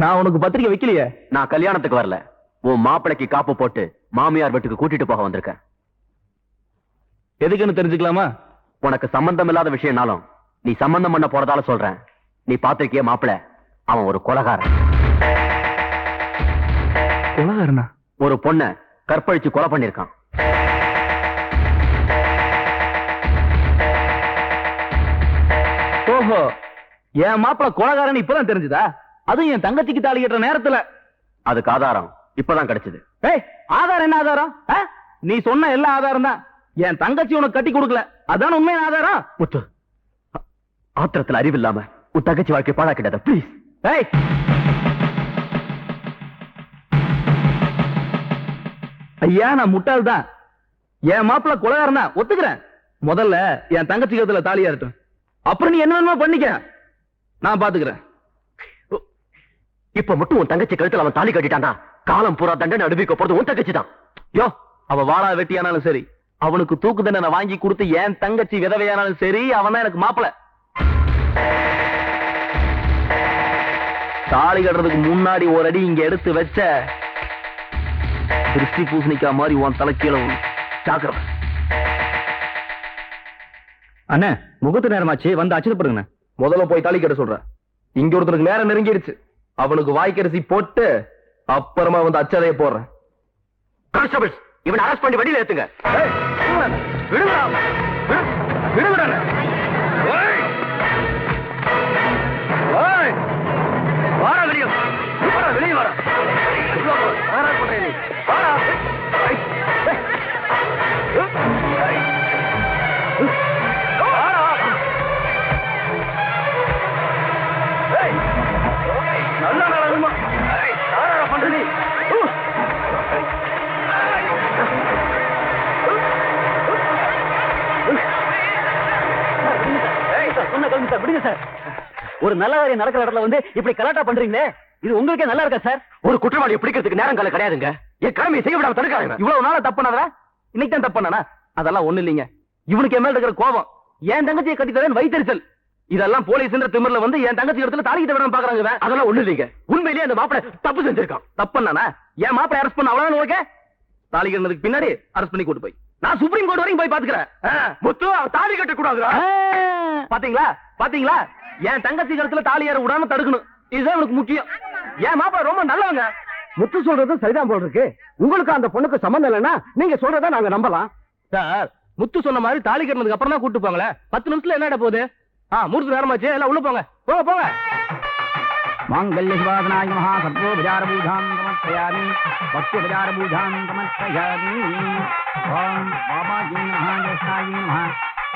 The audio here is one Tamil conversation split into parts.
நான் உனக்கு பத்திரிக்கை வைக்கலையே. நான் கல்யாணத்துக்கு வரல. உன் மாப்பிளைக்கு காப்பு போட்டு மாமியார் வீட்டுக்கு கூட்டிட்டு போக வந்திருக்கேன். எதுக்குன்னு தெரிஞ்சுக்கலாமா? உனக்கு சம்பந்தம் இல்லாத விஷயம்னாலும் நீ சம்பந்தம் பண்ண போறதால சொல்றேன். நீ பாத்திருக்கிய மாப்பிள அவன் ஒரு கொலகாரன். கொலகாரனா? ஒரு பொண்ண கற்பழிச்சு கொலை பண்ணிருக்கான். ஓஹோ என் மாப்பிள கொலகாரன் இப்பதான் தெரிஞ்சுதா? அதுவும் என் தங்கச்சிக்கு தாலி கட்டுற நேரத்துல. அதுக்கு ஆதாரம் இப்பதான் கிடைச்சது. ஏய் ஆதாரம் என்ன ஆதாரம்? ஆ? நீ சொன்ன எல்லா ஆதாரம் தான் என் தங்கச்சி உனக்கு கட்டி கொடுக்கல. அதான் உண்மையான ஆதாரம். முத்து ஆத்திரத்தில் ஆத்திரத்துல அறிவு இல்லாம உன் தங்கச்சி வாழ்க்கை பாழாக்கிடாத ப்ளீஸ் ஏய்! ஐயா நான் முட்டாள் தான் என் மாப்பிள்ள கொலகாரன் ஒத்துக்கிறேன். முதல்ல என் தங்கச்சி கழுத்துல தாலியா இருக்கட்டும் அப்புறம் நீ என்ன வேணுமோ பண்ணிக்க. நான் பாத்துக்கிறேன். இப்ப மட்டும் உன் தங்கச்சி கழுத்துல அவன் தாலி கட்டிட்டான்டா காலம் பூரா தண்டனை அனுபவிக்க போறது உன் தங்கச்சி தான். யோ அவ வாழா வெட்டியானாலும் சரி அவனுக்கு தூக்கு தண்டனை வாங்கி கொடுத்து என் தங்கச்சி விதவையானாலும் சரி அவன் தான் எனக்கு மாப்பிள. தாலி கட்டுறதுக்கு முன்னாடி ஒரு அடி இங்க எடுத்து வச்ச திருஷ்டி பூசணிக்கா மாதிரி உன் தலைக்கீழ ஜாக்கிரதை. அண்ணே முகத்து நேரமாச்சு வந்து அச்சுப்படுங்க முதல்ல போய் தாலி கட்ட சொல்றேன். இங்க ஒருத்தருக்கு நேரம் நெருங்கிடுச்சு. அவனுக்கு வாய்க்கரிசி போட்டு அப்புறமா வந்து அச்சதைய போடுறேன். கான்ஸ்டபிள்ஸ் இவனை அரெஸ்ட் பண்ணி வண்டியில ஏத்துங்க. விடுங்க விடுங்க ஒரு நல்ல காரியம் நடக்கிற இடத்துல வந்து இப்படி கலாட்டா பண்றீங்களே? இது உங்களுக்கே நல்லா இருக்கா சார்? ஒரு குற்றவாளியை பிடிக்கிறதுக்கு நேரம் காலம் கிடையாதுங்க. என் கடமையை செய்ய விடாம தடுக்காதீங்க. இவ்வளவு நாளா தப்பு பண்ணாதா இன்னைக்கு தான் தப்பு பண்ணானா? அதெல்லாம் ஒண்ணு இல்லைங்க. இவனுக்கு என் மேல இருக்கிற கோபம். என் தங்கச்சியை கட்டி தரேன் வைத்தறிச்சல். இதெல்லாம் போலீஸ்ன்ற திமிர்ல வந்து என் தங்கச்சி இடத்துல தாலி கிட்ட விடாம பாக்குறாங்க. அதெல்லாம் ஒண்ணு இல்லைங்க. உண்மையிலேயே அந்த மாப்பிளை தப்பு செஞ்சிருக்கான். தப்பு பண்ணானா? என் மாப்பிளை அரெஸ்ட் பண்ண அவ்வளவுதான் ஓகே தாலி கட்டினதுக்கு பின்னாடி அரெஸ்ட் பண்ணி கூட்டு போய். நான் சுப்ரீம் கோர்ட் வரைக்கும் போய் பாத்துக்கிறேன். முத்து அவன் தாலி கட்ட கூடாதுடா பாத்தீங்களா? பாத்தீங்களா? என் தங்கச்சி கருத்துல தாலி ஏற விடாம தடுக்கணும். இதுதான் எனக்கு முக்கியம். என் மாப்பா ரொம்ப நல்லவங்க? முத்து சொல்றது சரிதான் போல் இருக்கு உங்களுக்கு அந்த பொண்ணுக்கு சம்மந்தம் இல்லைன்னா நீங்க சொல்றத நாங்க நம்பலாம். சார் முத்து சொன்ன மாதிரி தாலி கட்டினதுக்கு அப்புறம் தான் கூட்டு போங்களே பத்து நிமிஷத்துல என்னடா போகுது? ஆ மூர்த்தி நேரமாச்சு எல்லாம் உள்ள போங்க. போங்க போங்க. மாங்கல்ய சிவாசனாய மகா சத்வோ விஜாரபூஜாம் சமர்ப்பயாமி. பக்தி விஜாரபூஜாம் சமர்ப்பயாமி. ஓம் பாபாஜி நமः மகா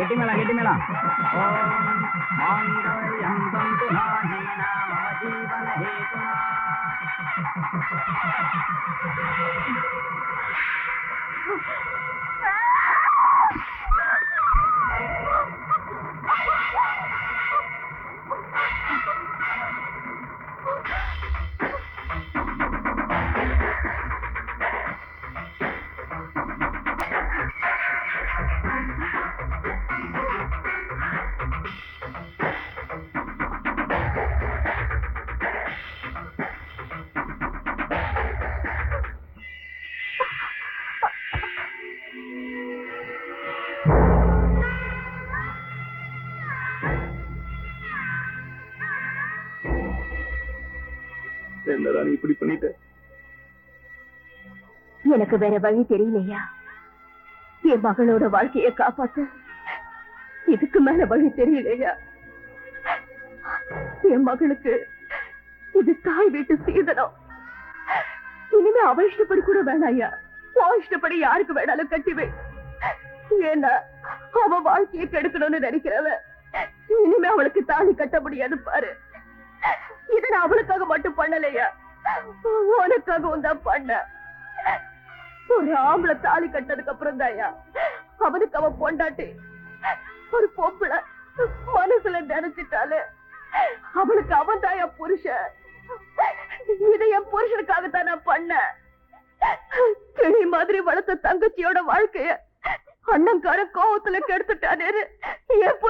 ಗೆಟ್ಟಿಮೇಳ ಗೆಟ್ಟಿಮೇಳ ಜೀವನ ಹೇತು என்னடா நீ இப்படி பண்ணிட்ட? எனக்கு வேற வழி தெரியலையா? என் மகளோட வாழ்க்கையை காப்பாத்த இதுக்கு மேல வழி தெரியலையா? என் மகளுக்கு இது தாய் வீட்டு சீதனம். இனிமே அவ இஷ்டப்படி கூட வேணாயா உன் இஷ்டப்படி யாருக்கு வேணாலும் கட்டிவே. ஏன்னா அவ வாழ்க்கையை கெடுக்கணும்னு நினைக்கிறவ இனிமே அவளுக்கு தாலி கட்ட முடியாது பாரு. இதை நான் அவளுக்காக மட்டும் பண்ணலையா. உனக்காகவும் தான் பண்ண ஒரு ஆம்பளை தாலி கட்டதுக்கு அப்புறம் தாயா அவனுக்கு அவன் பொண்டாட்டி. ஒரு பொம்பளை மனசுல நினைச்சிட்டாலே அவளுக்கு அவன் தாயா புருஷன். இதை என் புருஷனுக்காகத்தான் நான் பண்ணேன். கிளி மாதிரி வளர்த்த தங்கச்சியோட வாழ்க்கைய அண்ணங்கார கோவத்துல கெடுத்துட்டானே என்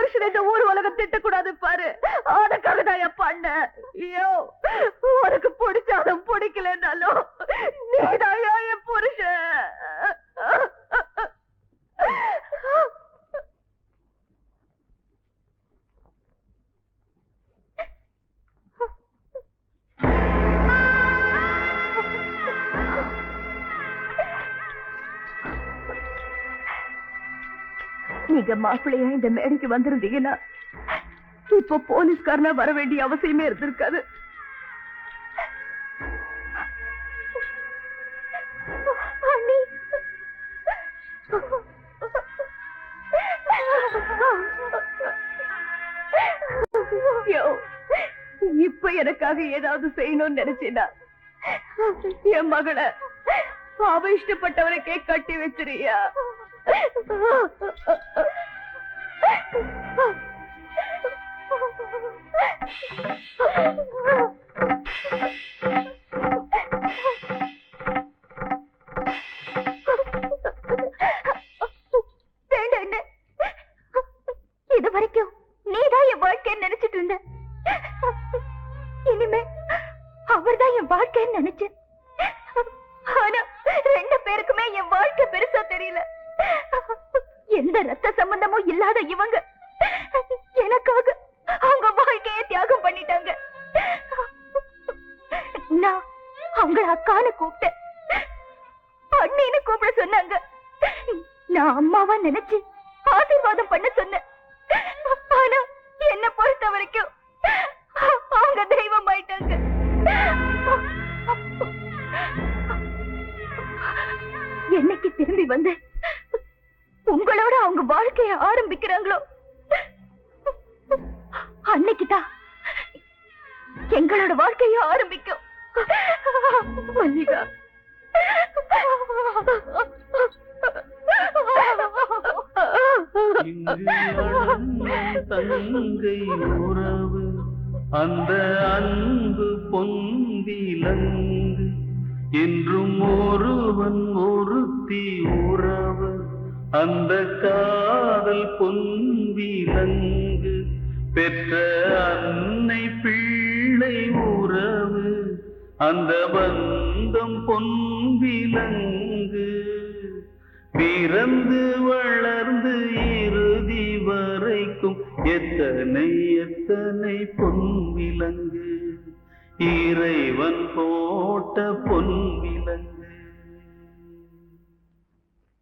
நீங்க மாப்பிள்ளையா இந்த மேடைக்கு வந்திருந்தீங்கன்னா இப்போ போலீஸ்காரனா வர வேண்டிய அவசியமே இருந்திருக்காது. இப்ப எனக்காக ஏதாவது செய்யணும்னு நினைச்சேனா? என் மகளை அவ இஷ்டப்பட்டவனுக்கே கட்டி வச்சிருயா இது வரைக்கும் நீதான் என் வாழ்க்கைன்னு நினைச்சிட்டு இனிமே அவர்தான் என் வாழ்க்கைன்னு நினைச்சேன். ஆனா ரெண்டு பேருக்குமே என் வாழ்க்கை பெருசா தெரியல. எந்த ரத்த சம்பந்தமும் இல்லாத இவங்க. எனக்காக அவங்க வாழ்க்கையை தியாகம் பண்ணிட்டாங்க. நான் அவங்கள அக்கான்னு கூப்பிட்டேன். அண்ணின்னு கூப்பிட சொன்னாங்க. நான் அம்மாவா நினைச்சு ஆசீர்வாதம் பண்ண சொன்னேன். ஆனா என்ன பொறுத்த வரைக்கும் அவங்க தெய்வம் ஆயிட்டாங்க. என்னைக்கு திரும்பி வந்து உங்களோட அவங்க வாழ்க்கைய ஆரம்பிக்கிறாங்களோ? அன்னைக்குதான் எங்களோட வாழ்க்கைய ஆரம்பிக்கும். மல்லிகா. தங்கை உறவு அந்த அன்பு பொந்திலங்கு என்றும் ஒருவன் ஒருத்தி அந்த காதல் பொன்விலங்கு பெற்ற அன்னை பிள்ளை உறவு அந்த பந்தம் பொன்விலங்கு பிறந்து வளர்ந்து இறுதி வரைக்கும் எத்தனை எத்தனை பொன்விலங்கு? இறைவன் போட்ட பொன்விலங்கு